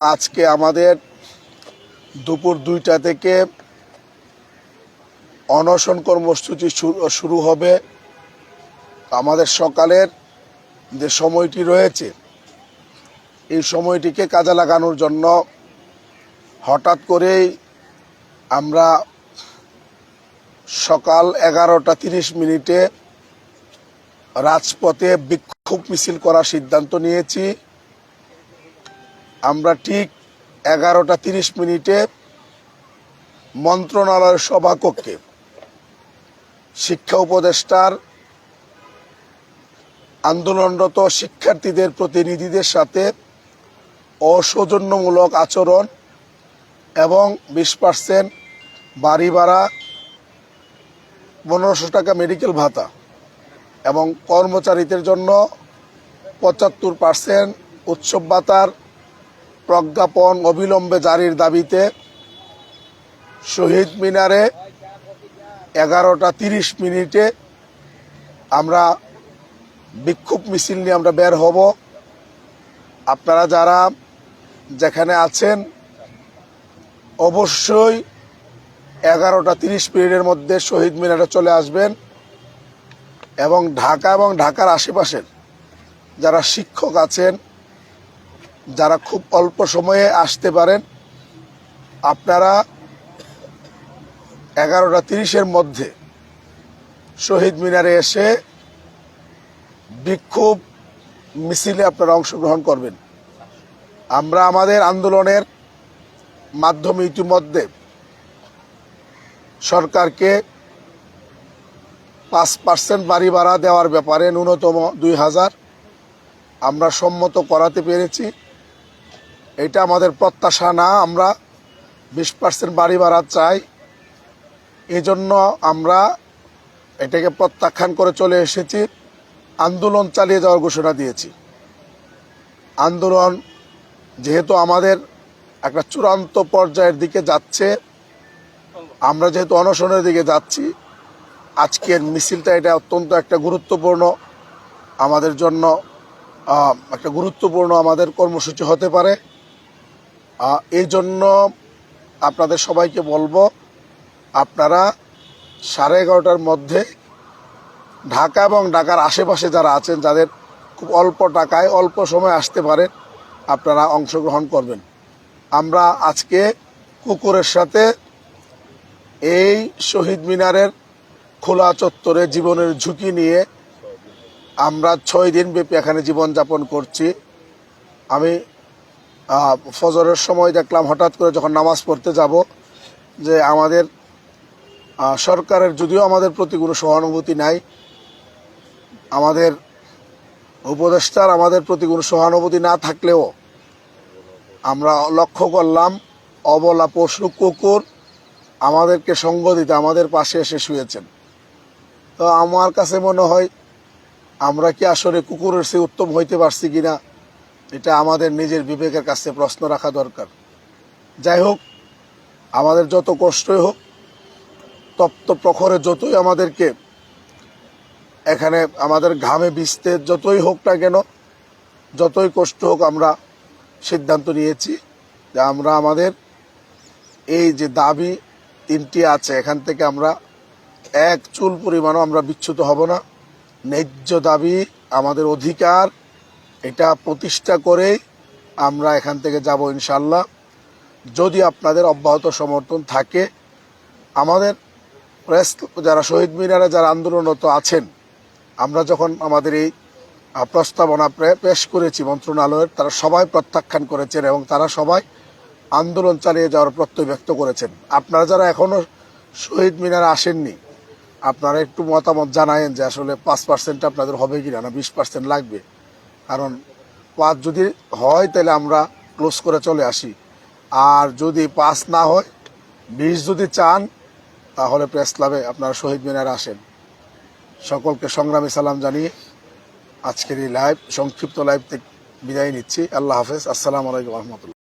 আজকে আমাদের দুপুর দুইটা থেকে অনশন কর্মসূচি শুরু- হবে। আমাদের সকালের যে সময়টি রয়েছে, এই সময়টিকে কাজে লাগানোর জন্য হঠাৎ করেই আমরা সকাল এগারোটা তিরিশ মিনিটে রাজপথে বিক্ষোভ মিছিল করার সিদ্ধান্ত নিয়েছি। আমরা ঠিক এগারোটা তিরিশ মিনিটে মন্ত্রণালয়ের সভাকক্ষে শিক্ষা উপদেষ্টার আন্দোলনরত শিক্ষার্থীদের প্রতিনিধিদের সাথে অসৌজন্যমূলক আচরণ এবং বিশ পার্সেন্ট বাড়ি ভাড়া, পনেরোশো টাকা মেডিকেল ভাতা এবং কর্মচারীদের জন্য পঁচাত্তর পার্সেন্ট উৎসব ভাতার প্রজ্ঞাপন অবিলম্বে জারির দাবিতে শহীদ মিনারে এগারোটা তিরিশ মিনিটে আমরা বিক্ষোভ মিছিল নিয়ে আমরা বের হব। আপনারা যারা যেখানে আছেন, অবশ্যই এগারোটা তিরিশ মিনিটের মধ্যে শহীদ মিনারে চলে আসবেন এবং ঢাকা এবং ঢাকার আশেপাশের যারা শিক্ষক আছেন যারা খুব অল্প সময়ে আসতে পারেন, আপনারা এগারোটা তিরিশের মধ্যে শহীদ মিনারে এসে বিক্ষোভ মিছিলে আপনারা অংশগ্রহণ করবেন। আমরা আমাদের আন্দোলনের মাধ্যমে ইতিমধ্যে সরকারকে পাঁচ পার্সেন্ট বাড়ি ভাড়া দেওয়ার ব্যাপারে ন্যূনতম দুই হাজার আমরা সম্মত করাতে পেরেছি। এটা আমাদের প্রত্যাশা না, আমরা বিশ পার্সেন্ট বাড়ি ভাড়া চাই। এই জন্য আমরা এটাকে প্রত্যাখ্যান করে চলে এসেছি, আন্দোলন চালিয়ে যাওয়ার ঘোষণা দিয়েছি। আন্দোলন যেহেতু আমাদের একটা চূড়ান্ত পর্যায়ের দিকে যাচ্ছে, আমরা যেহেতু অনশনের দিকে যাচ্ছি, আজকের মিছিলটা এটা অত্যন্ত একটা গুরুত্বপূর্ণ, আমাদের জন্য একটা গুরুত্বপূর্ণ আমাদের কর্মসূচি হতে পারে। এই জন্য আপনাদের সবাইকে বলব, আপনারা সাড়ে এগারোটার মধ্যে ঢাকা এবং ঢাকার আশেপাশে যারা আছেন, যাদের খুব অল্প টাকায়, অল্প সময় আসতে পারেন, আপনারা অংশগ্রহণ করবেন। আমরা আজকে কুকুরের সাথে এই শহীদ মিনারের খোলা চত্বরে জীবনের ঝুঁকি নিয়ে আমরা ছয় দিন ব্যাপী এখানে জীবনযাপন করছি। আমি ফজরের সময় দেখলাম হঠাৎ করে যখন নামাজ পড়তে যাব, যে আমাদের সরকারের যদিও আমাদের প্রতি কোনো সহানুভূতি নাই, আমাদের উপদেষ্টার আমাদের প্রতি কোনো সহানুভূতি না থাকলেও আমরা লক্ষ্য করলাম, অবলা পশু কুকুর আমাদেরকে সঙ্গ দিতে আমাদের পাশে এসে শুয়েছেন। তো আমার কাছে মনে হয়, আমরা কি আসলে কুকুরের সে উত্তম হইতে পারছি কিনা এটা আমাদের নিজের বিবেকের কাছে প্রশ্ন রাখা দরকার। যাই হোক, আমাদের যত কষ্টই হোক, তপ্ত প্রখরে যতই আমাদেরকে এখানে আমাদের ঘামে ভিজতে যতই হোক না কেন, যতই কষ্ট হোক আমরা সিদ্ধান্ত নিয়েছি যে আমরা আমাদের এই যে দাবি তিনটি আছে, এখান থেকে আমরা এক চুল পরিমাণও আমরা বিচ্যুত হব না। ন্যায্য দাবি আমাদের অধিকার এটা প্রতিষ্ঠা করেই আমরা এখান থেকে যাব ইনশাল্লাহ যদি আপনাদের অব্যাহত সমর্থন থাকে, আমাদের প্রেস যারা শহীদ মিনারে যারা আন্দোলনরত আছেন, আমরা যখন আমাদের এই প্রস্তাবনা প্রে- পেশ করেছি মন্ত্রণালয়ের, তারা সবাই প্রত্যাখ্যান করেছেন এবং তারা সবাই আন্দোলন চালিয়ে যাওয়ার প্রত্যয় ব্যক্ত করেছেন। আপনারা যারা এখনও শহীদ মিনারে আসেননি, আপনারা একটু মতামত জানায়েন যে আসলে পাঁচ পার্সেন্ট আপনাদের হবে কিনা না, বিশ পার্সেন্ট লাগবে। কারণ পাঁচ যদি হয় তাহলে আমরা ক্লোজ করে চলে আসি। আর যদি পাঁচ না হয়, বিশ যদি চান, তাহলে প্রেস ক্লাবে আপনারা শহীদ মিনার আসেন। সকলকে সংগ্রামী সালাম জানিয়ে আজকের এই লাইভ সংক্ষিপ্ত লাইভ থেকে বিদায় নিচ্ছি। আল্লাহ হাফেজ। আসসালামু আলাইকুম রহমতুল্লাহ।